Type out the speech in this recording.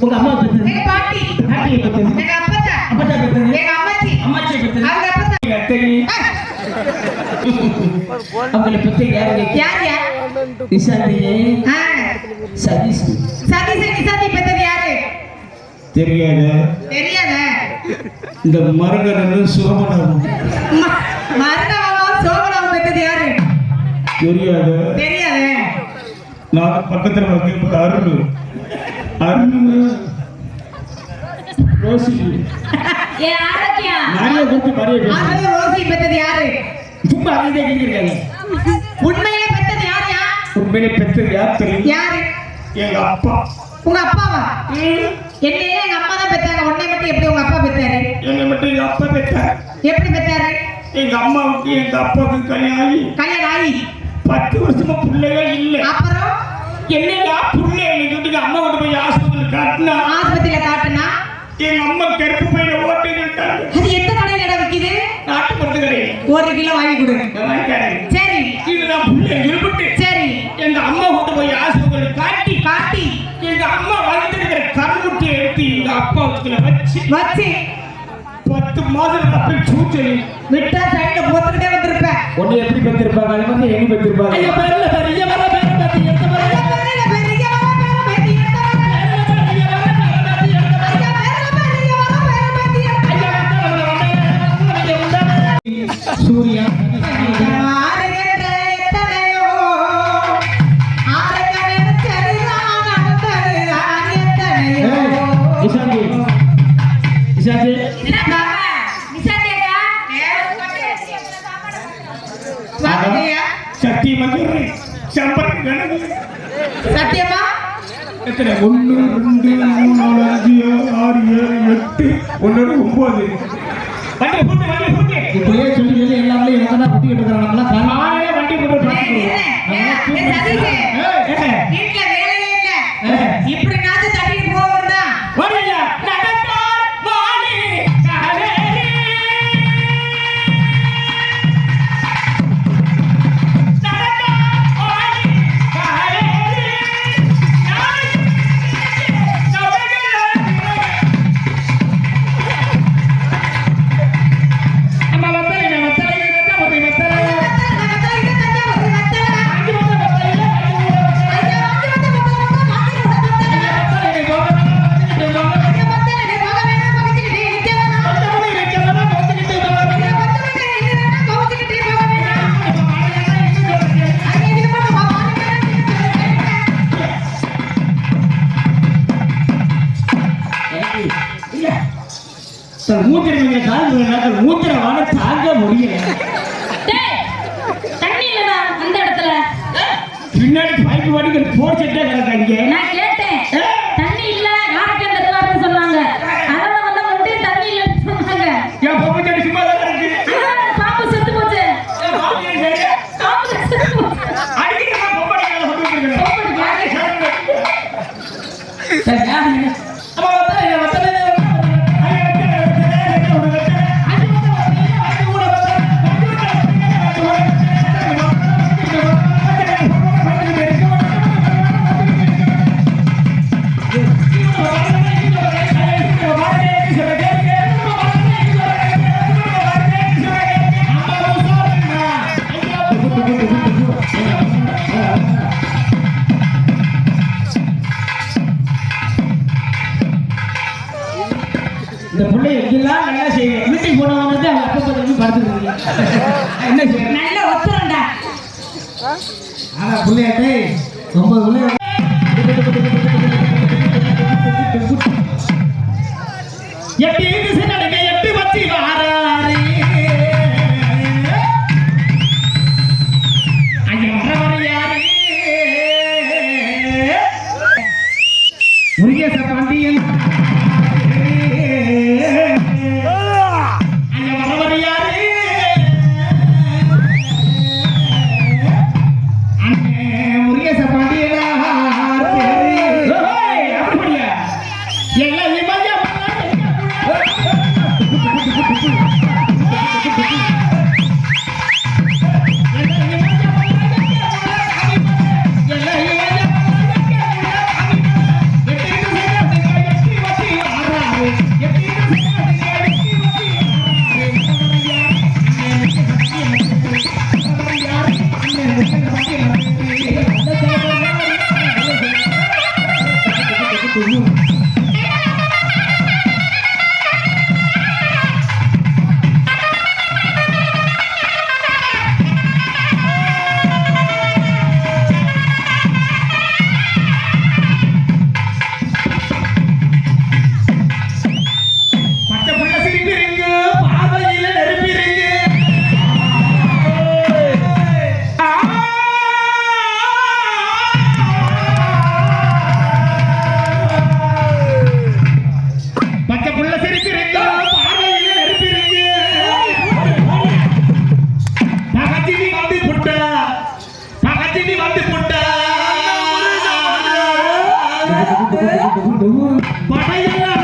பாட்டியை பெற்றது எங்க அப்பத்தா அப்பத்தா பெற்றது எங்க அம்மாச்சி. அம்மாச்சி பெற்றது அவங்க அப்பத்தா எங்க அத்தை அவங்களை பத்தி யாரு யார் யார்? நிசாந்தியே ஆ, சதீஷ். சதீஷ் நிசாந்தி பெத்தது யாரு? தெரியாத. தெரியாத? இந்த மரகரன் சுகமனம் மருதவாவும் சோமனாவும் பெத்தது யாரு? தெரியாத. தெரியாத. நான் பக்கத்துல வந்து அருள். ஏ ஆரோக்கியம் நிறைய கூப்பிட்டு மறைய பேசு. ஆறு ரோசி பெத்தது யாரு? சும்மா அமைதியா கேட்கிறாங்க உண்மையில பெத்தது யாரையா? உண்மையிலே பெற்றது யார் தெரியும்? யாரு? எங்க அப்பா. உங்க அப்பாவா? என்னையே எங்க அம்மா தான் பெத்தாங்க உன்னை மட்டும் எப்படி உங்க அப்பா பெத்தாரு என்னை மட்டும் எங்க அப்பா பெற்றார். எப்படி பெத்தாரு எங்க அம்மாவுக்கு எங்க அப்பாவுக்கு கல்யாணம் ஆகி கல்யாணம் ஆகி. பத்து வருஷமா பிள்ளையே இல்லை. அப்புறம்? என்னையா பிள்ளைன்னு சொல்லி எங்க அம்மா கொண்டு போய் ஆஸ்பத்திரியில் காட்டினா? ஆஸ்பத்திரியில காட்டுனா? எங்க அம்மா கருப்பு பையில அது எந்த கடையில இடம் விக்குது நாட்டு மருந்து ஒரு கிலோ வாங்கி கொடு சரி. இதுதான் பிள்ளை இருப்பிட்டு சரி. எங்க அம்மா கொண்டு போய் ஆஸ்பத்திரியில் காட்டி காட்டி. எங்க அம்மா வளர்த்துருக்கிற கருமுட்டியை எடுத்து எங்க அப்பா வச்சுல வச்சு வச்சு. பத்து மாதம் அப்படியே சூச்சலி விட்டா சைடுல போத்துக்கிட்டே வந்திருப்ப ஒன்னு எப்படி பெற்றிருப்பாங்க? அது வந்து எங்க பெற்றிருப்பாங்க? ஐயா பேர்ல பெரிய சம்பரம் கணக்கு சத்தியமா? எத்தனை? ஒன்று ரெண்டு மூணு நாலு அஞ்சு ஆறு ஏழு எட்டு. ஒன்று ஒன்பது. வண்டி கூட்டு வண்டி கூட்டு இப்படியே சொல்லி சொல்லி. எல்லாமே இவங்க தான் மூத்திரம் கால் மூத்திரம் வாட தாங்க முடியல. டேய், தண்ணி இல்லடா அந்த இடத்துல. பின்னாடி பைப் வாடி போச்சுட்டே கிடக்காங்க நான் கேட்டேன். தண்ணி இல்ல யாருக்கு அந்த இடத்துல அப்படின்னு சொன்னாங்க. அதனால வந்து வந்து தண்ணி இல்லைன்னு சொன்னாங்க. என் பொம்பச்சாடி சும்மா தான் இருக்கு. அதான் பாம்பு செத்து போச்சு. செத்து கொண்டு வந்துருக்கேன். சரி யாரு என்ன நல்ல ஒத்துறண்டா ஆனா பிள்ளையாட்டே திசை நடுங்க বাটাই যাবে